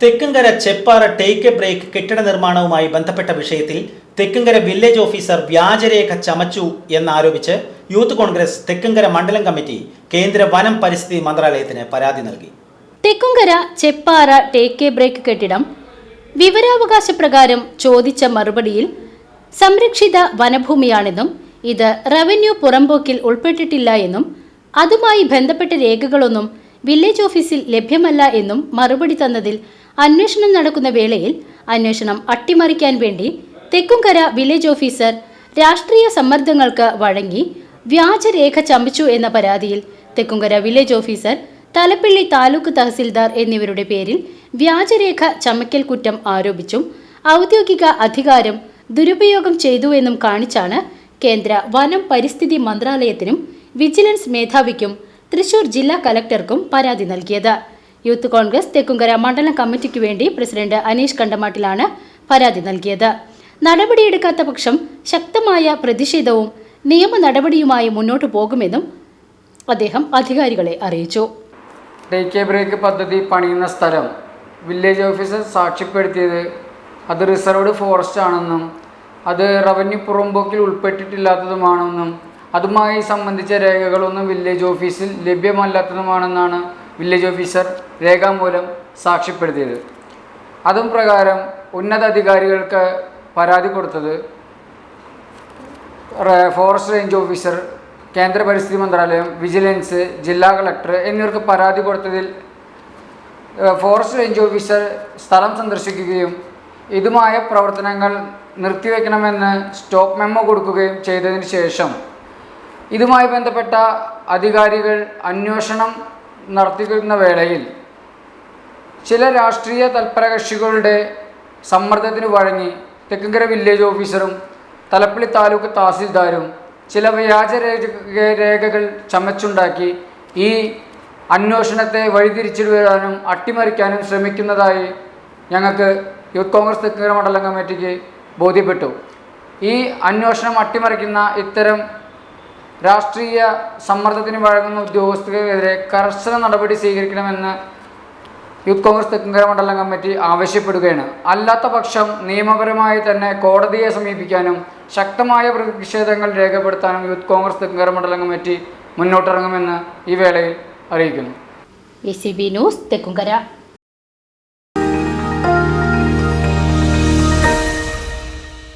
Thekkumkara Cheppara take a break കെട്ടിട നിർമ്മാണവുമായി ബന്ധപ്പെട്ട വിഷയത്തിൽ തെക്കുംകര വില്ലേജ് ഓഫീസർ വ്യാജരേഖ ചമച്ചു എന്നാരോപിച്ച് യൂത്ത് കോൺഗ്രസ് തെക്കുംകര മണ്ഡലം കമ്മിറ്റി കേന്ദ്ര വനം പരിസ്ഥിതി മന്ത്രാലയത്തിന് പരാതി നൽകി. Thekkumkara Cheppara take a break കെട്ടിടം വിവരാവകാശ പ്രകാരം ചോദിച്ച മറുപടിയിൽ സംരക്ഷിത വനഭൂമിയാണെന്നും ഇത് റവന്യൂ പുറമ്പോക്കിൽ ഉൾപ്പെട്ടിട്ടില്ല എന്നും അതുമായി ബന്ധപ്പെട്ട രേഖകളൊന്നും വില്ലേജ് ഓഫീസിൽ ലഭ്യമല്ല എന്നും മറുപടി തന്നതിൽ അന്വേഷണം നടക്കുന്ന വേളയിൽ അന്വേഷണം അട്ടിമറിക്കാൻ വേണ്ടി തെക്കുംകര വില്ലേജ് ഓഫീസർ രാഷ്ട്രീയ സമ്മർദ്ദങ്ങൾക്ക് വഴങ്ങി വ്യാജരേഖ ചമച്ചു എന്ന പരാതിയിൽ തെക്കുംകര വില്ലേജ് ഓഫീസർ തലപ്പള്ളി താലൂക്ക് തഹസിൽദാർ എന്നിവരുടെ പേരിൽ വ്യാജരേഖ ചമക്കൽ കുറ്റം ആരോപിച്ചും ഔദ്യോഗിക അധികാരം ദുരുപയോഗം ചെയ്തു എന്നും കാണിച്ചാണ് കേന്ദ്ര വനം പരിസ്ഥിതി മന്ത്രാലയത്തിനും വിജിലൻസ് മേധാവിക്കും തൃശൂർ ജില്ലാ കലക്ടർക്കും പരാതി നൽകിയത്. യൂത്ത് കോൺഗ്രസ് തെക്കുംകര മണ്ഡലം കമ്മിറ്റിക്ക് വേണ്ടി പ്രസിഡന്റ് അനീഷ് കണ്ടമാട്ടിലാണ് പരാതി നൽകിയത്. നടപടിയെടുക്കാത്ത പക്ഷം ശക്തമായ പ്രതിഷേധവും നിയമ നടപടിയുമായി മുന്നോട്ടു പോകുമെന്നും അദ്ദേഹം അധികാരികളെ അറിയിച്ചു. ബ്രേക്ക് പദ്ധതി പണിയുന്ന സ്ഥലം വില്ലേജ് ഓഫീസർ സാക്ഷ്യപ്പെടുത്തിയത് അത് റിസർവ്ഡ് ഫോറസ്റ്റ് ആണെന്നും അത് റവന്യൂ പുറമ്പോക്കിൽ ഉൾപ്പെട്ടിട്ടില്ലാത്തതുമാണെന്നും അതുമായി സംബന്ധിച്ച രേഖകളൊന്നും വില്ലേജ് ഓഫീസിൽ ലഭ്യമല്ലാത്തതുമാണെന്നാണ് വില്ലേജ് ഓഫീസർ രേഖാമൂലം സാക്ഷ്യപ്പെടുത്തിയത്. അതും പ്രകാരം ഉന്നത അധികാരികൾക്ക് പരാതി കൊടുത്തത് ഫോറസ്റ്റ് റേഞ്ച് ഓഫീസർ കേന്ദ്ര പരിസ്ഥിതി മന്ത്രാലയം വിജിലൻസ് ജില്ലാ കളക്ടർ എന്നിവർക്ക് പരാതി കൊടുത്തതിൽ ഫോറസ്റ്റ് റേഞ്ച് ഓഫീസർ സ്ഥലം സന്ദർശിക്കുകയും ഇതുമായ പ്രവർത്തനങ്ങൾ നിർത്തിവെക്കണമെന്ന് സ്റ്റോപ്പ് മെമ്മോ കൊടുക്കുകയും ചെയ്തതിന് ശേഷം ഇതുമായി ബന്ധപ്പെട്ട അധികാരികൾ അന്വേഷണം നടത്തിക്കുന്ന വേളയിൽ ചില രാഷ്ട്രീയ തൽപരകക്ഷികളുടെ സമ്മർദ്ദത്തിന് വഴങ്ങി തെക്കുംകര വില്ലേജ് ഓഫീസറും തലപ്പള്ളി താലൂക്ക് തഹസിൽദാരും ചില വ്യാജ രേഖകൾ ചമച്ചുണ്ടാക്കി ഈ അന്വേഷണത്തെ വഴിതിരിച്ചിടുവാനും അട്ടിമറിക്കാനും ശ്രമിക്കുന്നതായി ഞങ്ങൾക്ക് യൂത്ത് കോൺഗ്രസ് തെക്കുംകര മണ്ഡലം കമ്മിറ്റിക്ക് ബോധ്യപ്പെട്ടു. ഈ അന്വേഷണം അട്ടിമറിക്കുന്ന ഇത്തരം രാഷ്ട്രീയ സമ്മർദ്ദത്തിന് വഴങ്ങുന്ന ഉദ്യോഗസ്ഥർക്കെതിരെ കർശന നടപടി സ്വീകരിക്കണമെന്ന് യൂത്ത് കോൺഗ്രസ് തെക്കുംകര മണ്ഡലം കമ്മിറ്റി ആവശ്യപ്പെടുകയാണ്. അല്ലാത്ത പക്ഷം നിയമപരമായി തന്നെ കോടതിയെ സമീപിക്കാനും ശക്തമായ പ്രതിഷേധങ്ങൾ രേഖപ്പെടുത്താനും യൂത്ത് കോൺഗ്രസ് തെക്കുംകര മണ്ഡലം കമ്മിറ്റി മുന്നോട്ടിറങ്ങുമെന്ന് ഈ വേളയിൽ അറിയിക്കുന്നു. A C B news Thekkumkara.